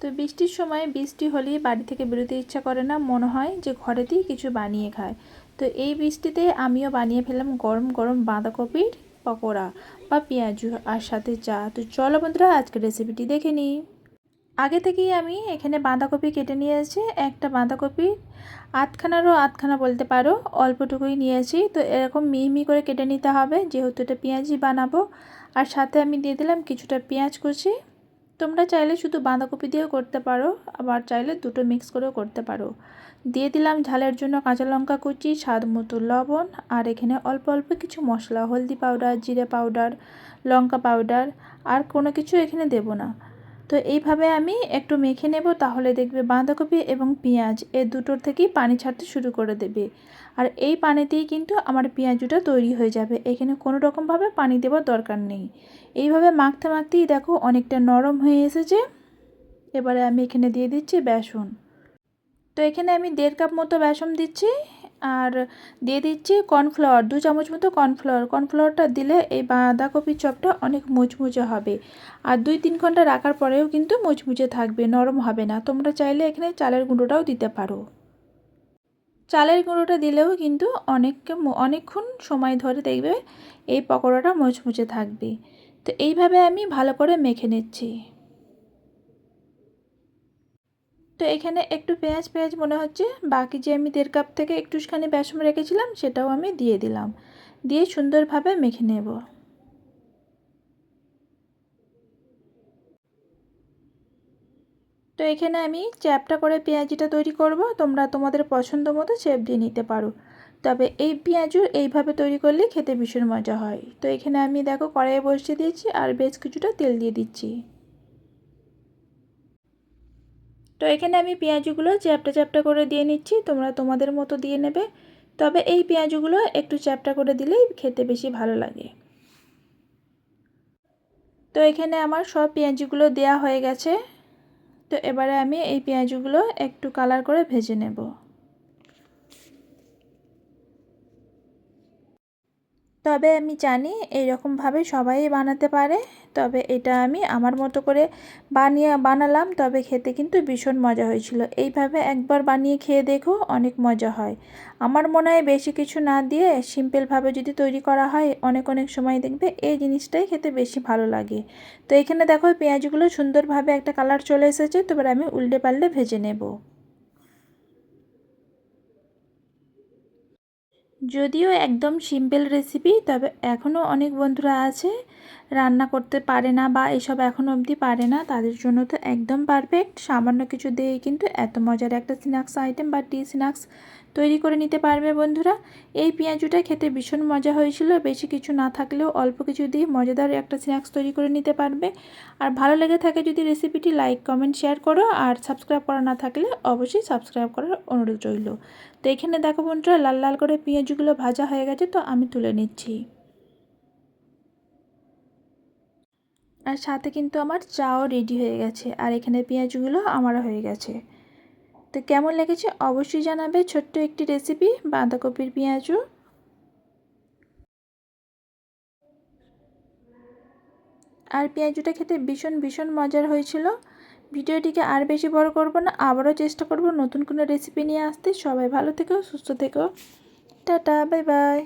তো বৃষ্টির সময় বৃষ্টি হলেই বাড়ি থেকে বেরোতে ইচ্ছা করে না। মনে হয় যে ঘরেতেই কিছু বানিয়ে খায়। তো এই বৃষ্টিতে আমিও বানিয়ে ফেললাম গরম গরম বাঁধাকপির পকোড়া বা পেঁয়াজু আর সাথে চা। তো চলো বন্ধুরা, আজকের রেসিপিটি দেখে নিই। আগে থেকেই আমি এখানে বাঁধাকপি কেটে নিয়েছি। একটা বাঁধাকপি আধখানারও আধখানা বলতে পারো, অল্পটুকুই নিয়েছি। তো এরকম মিহি করে কেটে নিতে হবে, যেহেতু এটা পেঁয়াজি বানাবো। আর সাথে আমি দিয়ে দিলাম কিছুটা পেঁয়াজ কুচি। তোমরা চাইলে শুধু বাঁধাকপি দিয়েও করতে পারো, আবার চাইলে দুটো মিক্স করেও করতে পারো। দিয়ে দিলাম ঝালের জন্য কাঁচা লঙ্কা কুচি, স্বাদ মতো লবণ, আর এখানে অল্প অল্প কিছু মশলা, হলদি পাউডার, জিরে পাউডার, লঙ্কা পাউডার, আর কোনো কিছু এখানে দেব না। তো এইভাবে আমি একটু মেখে নেব, তাহলে দেখবে বাঁধাকপি এবং পেঁয়াজ এ দুটোর থেকেই পানি ছাড়তে শুরু করে দেবে। আর এই পানিতেই কিন্তু আমার পেঁয়াজুটা তৈরি হয়ে যাবে। এখানে কোনো রকমভাবে পানি দেওয়ার দরকার নেই। এইভাবে মাখতে মাখতেই দেখো অনেকটা নরম হয়ে এসেছে। এবারে আমি এখানে দিয়ে দিচ্ছি বেসন। তো এখানে আমি দেড় কাপ মতো বেসন দিচ্ছি। আর দিয়ে দিচ্ছি কর্নফ্লাওয়ার, দু চামচ মতো কর্নফ্লাওয়ার। কর্নফ্লাওয়ারটা দিলে এই বাঁধাকপির চপটা অনেক মুচমুচে হবে। আর দুই তিন ঘণ্টা রাখার পরেও কিন্তু মুচমুচে থাকবে, নরম হবে না। তোমরা চাইলে এখানে চালের গুঁড়োটাও দিতে পারো। চালের গুঁড়োটা দিলেও কিন্তু অনেক অনেকক্ষণ সময় ধরে দেখবে এই পকোড়াটা মুচমুচে থাকবে। তো এইভাবে আমি ভালো করে মেখে নিচ্ছি। তো এখানে একটু পেঁয়াজ পেঁয়াজ মনে হচ্ছে। বাকি যে আমি দেড় কাপ থেকে একটুখানি বেসম রেখেছিলাম, সেটাও আমি দিয়ে দিলাম। দিয়ে সুন্দরভাবে মেখে নেব। তো এখানে আমি চ্যাপটা করে পেঁয়াজিটা তৈরি করব। তোমরা তোমাদের পছন্দ মতো শেপ দিয়ে নিতে পারো। তবে এই পেঁয়াজু এইভাবে তৈরি করলে খেতে ভীষণ মজা হয়। তো এখানে আমি দেখো কড়াইয়ে বসিয়ে দিয়েছি আর বেশ কিছুটা তেল দিয়ে দিচ্ছি। তো এখানে আমি পেঁয়াজগুলো চ্যাপটা চ্যাপটা করে দিয়ে নিচ্ছি, তোমরা তোমাদের মতো দিয়ে নেবে। তবে এই পেঁয়াজগুলো একটু চ্যাপটা করে দিলেই খেতে বেশি ভালো লাগে। তো এখানে আমার সব পেঁয়াজগুলো দেয়া হয়ে গেছে। তো এবারে আমি এই পেঁয়াজগুলো একটু কালার করে ভেজে নেব। তবে আমি জানি এইরকমভাবে সবাই বানাতে পারে। তবে এটা আমি আমার মতো করে বানিয়ে, বানালাম, তবে খেতে কিন্তু ভীষণ মজা হয়েছিল। এইভাবে একবার বানিয়ে খেয়ে দেখো, অনেক মজা হয়। আমার মনে হয় বেশি কিছু না দিয়ে সিম্পলভাবে যদি তৈরি করা হয়, অনেক অনেক সময় দেখবে এই জিনিসটাই খেতে বেশি ভালো লাগে। তো এখানে দেখো পেঁয়াজগুলো সুন্দরভাবে একটা কালার চলে এসেছে, তো এবার আমি উল্টে পাল্টে ভেজে নেব। যদিও একদম সিম্পল রেসিপি, তবে এখনও অনেক বন্ধুরা আছে, রান্না করতে পারে না বা এসব এখনও অবধি পারে না, তাদের জন্য তো একদম পারফেক্ট সামান্য কিছু দিয়ে কিন্তু এত মজার একটা স্ন্যাক্স আইটেম বা টি স্ন্যাক্স তৈরি করে নিতে পারবে বন্ধুরা। এই পেঁয়াজুটা খেতে ভীষণ মজা হয়েছিল। বেশি কিছু না থাকলেও অল্প কিছু দিয়ে মজাদার একটা স্ন্যাক্স তৈরি করে নিতে পারবে। আর ভালো লেগে থাকে যদি রেসিপিটি লাইক, কমেন্ট, শেয়ার করো। আর সাবস্ক্রাইব করা না থাকলে অবশ্যই সাবস্ক্রাইব করার অনুরোধ রইল। তো এখানে দেখো বন্ধুরা, লাল লাল করে পেঁয়াজগুলো ভাজা হয়ে গেছে, তো আমি তুলে নিচ্ছি। আর সাথে কিন্তু আমার চাও রেডি হয়ে গেছে। আর এখানে পেঁয়াজগুলো আমারও হয়ে গেছে। তো কেমন লেগেছে অবশ্যই জানাবে ছোট্ট একটি রেসিপি বাঁধাকপির পেঁয়াজু। আর পেঁয়াজুটা খেতে ভীষণ ভীষণ মজার হয়েছিল। ভিডিওটিকে আর বেশি বড় করব না, আবারও চেষ্টা করব নতুন কোনো রেসিপি নিয়ে আসতে। সবাই ভালো থেকো, সুস্থ থেকো। Tata, bye bye.